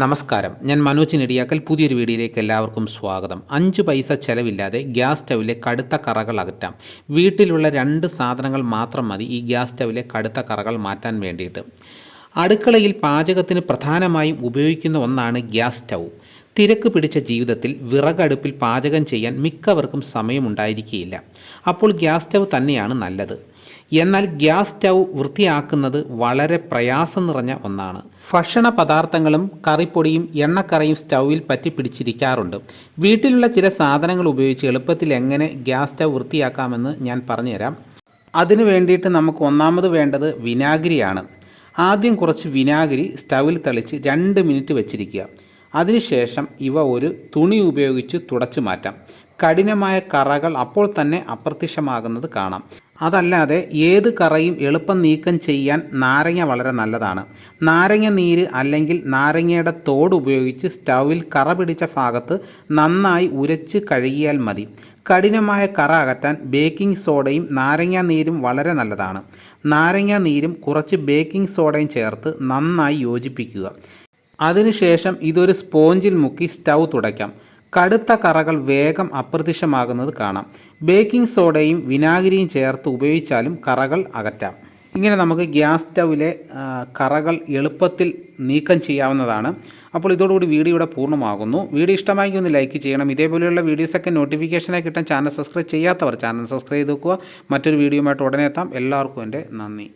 നമസ്കാരം. ഞാൻ മനോജ് നെടിയാക്കൽ. പുതിയൊരു വീഡിയോയിലേക്ക് എല്ലാവർക്കും സ്വാഗതം. അഞ്ച് പൈസ ചെലവില്ലാതെ ഗ്യാസ് സ്റ്റൗവിലെ കടുത്ത കറകൾ അകറ്റാം. വീട്ടിലുള്ള രണ്ട് സാധനങ്ങൾ മാത്രം മതി ഈ ഗ്യാസ് സ്റ്റൗവിലെ കടുത്ത കറകൾ മാറ്റാൻ വേണ്ടിയിട്ട്. അടുക്കളയിൽ പാചകത്തിന് പ്രധാനമായും ഉപയോഗിക്കുന്ന ഒന്നാണ് ഗ്യാസ് സ്റ്റൗ. തിരക്ക് പിടിച്ച ജീവിതത്തിൽ വിറകടുപ്പിൽ പാചകം ചെയ്യാൻ മിക്കവർക്കും സമയമുണ്ടായിരിക്കുകയില്ല അപ്പോൾ ഗ്യാസ് സ്റ്റൗ തന്നെയാണ് നല്ലത്. എന്നാൽ ഗ്യാസ് സ്റ്റൗ വൃത്തിയാക്കുന്നത് വളരെ പ്രയാസം നിറഞ്ഞ ഒന്നാണ്. ഭക്ഷണ പദാർത്ഥങ്ങളും കറിപ്പൊടിയും എണ്ണക്കറിയും സ്റ്റൗവിൽ പറ്റി പിടിച്ചിരിക്കാറുണ്ട്. വീട്ടിലുള്ള ചില സാധനങ്ങൾ ഉപയോഗിച്ച് എളുപ്പത്തിൽ എങ്ങനെ ഗ്യാസ് സ്റ്റൗ വൃത്തിയാക്കാമെന്ന് ഞാൻ പറഞ്ഞുതരാം. അതിനു വേണ്ടിയിട്ട് നമുക്ക് ഒന്നാമത് വേണ്ടത് വിനാഗിരിയാണ്. ആദ്യം കുറച്ച് വിനാഗിരി സ്റ്റൗവിൽ തളിച്ച് രണ്ട് മിനിറ്റ് വെച്ചിരിക്കുക. അതിനുശേഷം ഇവ ഒരു തുണി ഉപയോഗിച്ച് തുടച്ചു മാറ്റാം. കഠിനമായ കറകൾ അപ്പോൾ തന്നെ അപ്രത്യക്ഷമാകുന്നത് കാണാം. അതല്ലാതെ ഏത് കറയും എളുപ്പം നീക്കം ചെയ്യാൻ നാരങ്ങ വളരെ നല്ലതാണ്. നാരങ്ങ നീര് അല്ലെങ്കിൽ നാരങ്ങയുടെ തോട് ഉപയോഗിച്ച് സ്റ്റൗവിൽ കറ പിടിച്ച ഭാഗത്ത് നന്നായി ഉരച്ച് കഴുകിയാൽ മതി. കഠിനമായ കറ അകറ്റാൻ ബേക്കിംഗ് സോഡയും നാരങ്ങ നീരും വളരെ നല്ലതാണ്. നാരങ്ങ നീരും കുറച്ച് ബേക്കിംഗ് സോഡയും ചേർത്ത് നന്നായി യോജിപ്പിക്കുക. അതിനുശേഷം ഇതൊരു സ്പോഞ്ചിൽ മുക്കി സ്റ്റൗ തുടയ്ക്കാം. കടുത്ത കറകൾ വേഗം അപ്രത്യക്ഷമാകുന്നത് കാണാം. ബേക്കിംഗ് സോഡയും വിനാഗിരിയും ചേർത്ത് ഉപയോഗിച്ചാലും കറകൾ അകറ്റാം. ഇങ്ങനെ നമുക്ക് ഗ്യാസ് സ്റ്റൗവിലെ കറകൾ എളുപ്പത്തിൽ നീക്കം ചെയ്യാവുന്നതാണ്. അപ്പോൾ ഇതോടുകൂടി വീഡിയോ ഇവിടെ പൂർണമാകുന്നു. വീഡിയോ ഇഷ്ടമായി ഒന്ന് ലൈക്ക് ചെയ്യണം. ഇതേപോലെയുള്ള വീഡിയോസൊക്കെ നോട്ടിഫിക്കേഷനായി കിട്ടാൻ ചാനൽ സബ്സ്ക്രൈബ് ചെയ്യാത്തവർ ചാനൽ സബ്സ്ക്രൈബ് ചെയ്ത് വെക്കുക. മറ്റൊരു വീഡിയോയുമായിട്ട് ഉടനെ എത്താം. എല്ലാവർക്കും എന്റെ നന്ദി.